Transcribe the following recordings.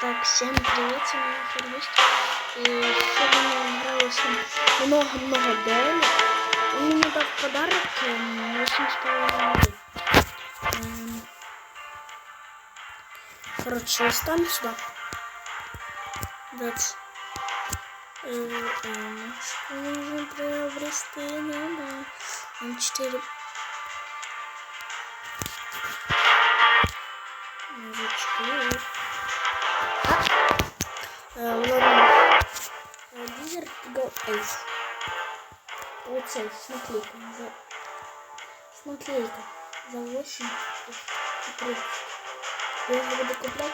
Так, всем привет, с вами Фермист. И сегодня игралось много-много денег. Он мне дал подарок эм, 8,5 Эм, Короче, ставим сюда. Вот. Э, Что нужно приобрести? Надо. М4. Мужички. Э, Дизер Go Ace. Вот цей, смотрите. За... Смотрите. За 8 30. Я его буду куплять.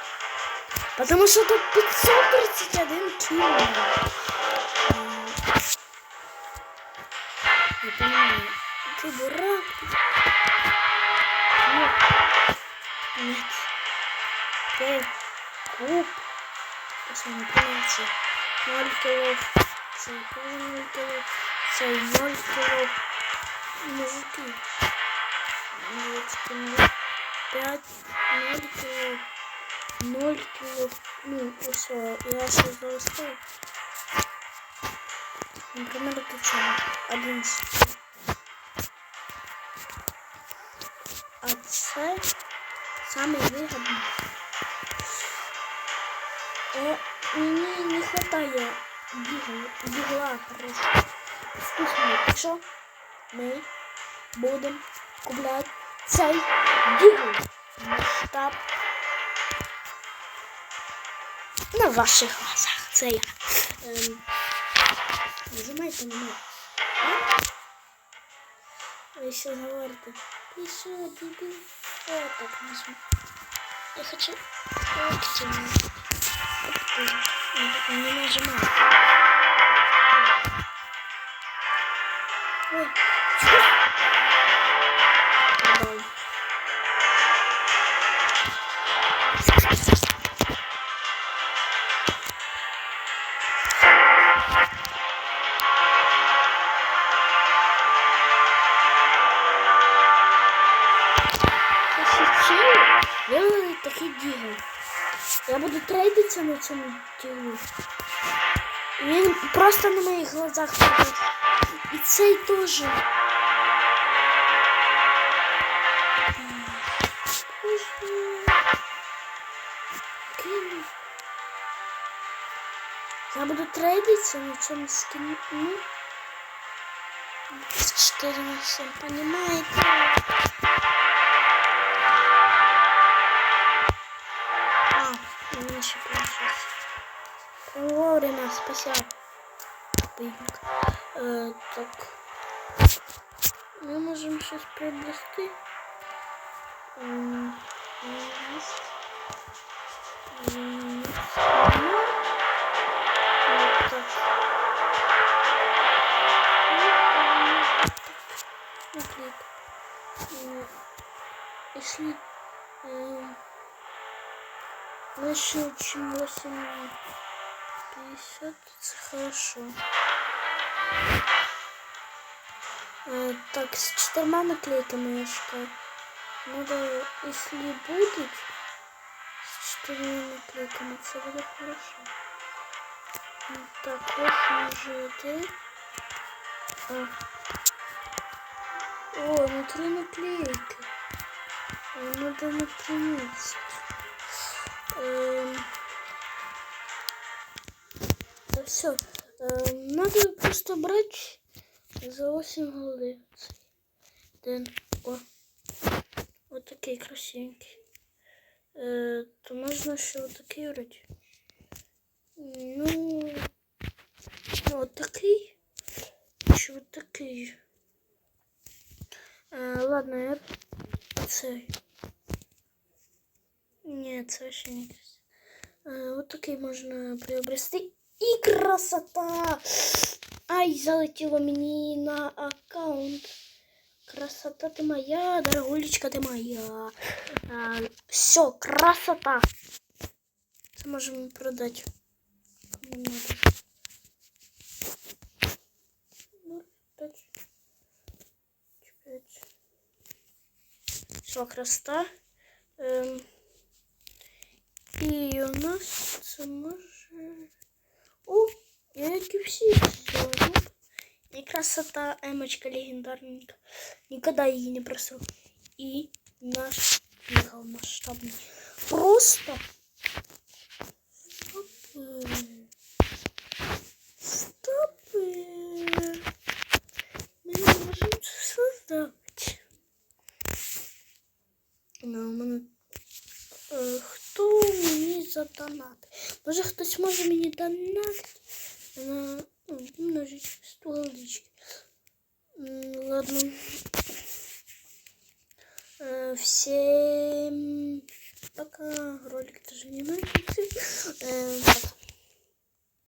Потому что тут 531 кило. Не понимаю. Ты дурак. Понимаете. 0 килов. Цей тоже 0 килов. Цей 0 килов. Мужики. Девочки, 0. 5, 0 килов. 0 килов. Ну, все. Я сейчас залистаю. Например, это что? 11. А це саме вигідно. Е, мені не хватає бігла, хорошо. Вкусно. Так що ми будемо купляти цей бігл масштаб на ваших глазах. Це я. Ем, нажимайте на мене. Ви ще говорите. Ти що, дебіл? Так нажму. Я хочу активно. Annem acıma. Я буду трейдитися на цьому ділу. Він просто на моїх глазах падає. І цей теж. Боже. Блін. Я буду трейдитися на цьому скіну. 4 на 7, понимаете? Спасибо. Бедник. Э, так. Мы можем сейчас приобрести. Ну. Ну, Если м, Больше, чем 8 50, это хорошо. Э, так, с четырьмя наклейками я считаю. Надо, если будет с четырьмя наклейками, это будет хорошо. М, Так, 8 ЖД. А. О, ну три наклейки. Э, Надо на все. Надо просто брать за 8 голов. Ден. О. Вот такие красивенькие. Э, то можно еще вот такие вроде. Ну, ну, вот такие. Еще вот такие. Э, ладно, я оцей. Нет, вообще не красиво. Э, Вот такие можно приобрести. И красота! Ай, залетело мне на аккаунт. Красота ты моя, дорогулечка ты моя. все, красота. Это можем продать. Кому надо. Все, красота. Эм, И у нас це може. О, я як і всі взяла. І красота емочка легендарненька. Никогда її не просив. І наш мега масштабний. Просто. Стопы. Стопы. Ми не можемо це создати. Ну, у мене Е, Хто мені задонати? Може хтось може меня донати на ну, немножечко столички. Ладно. Э, всем пока. Ролик тоже не нравится. Э,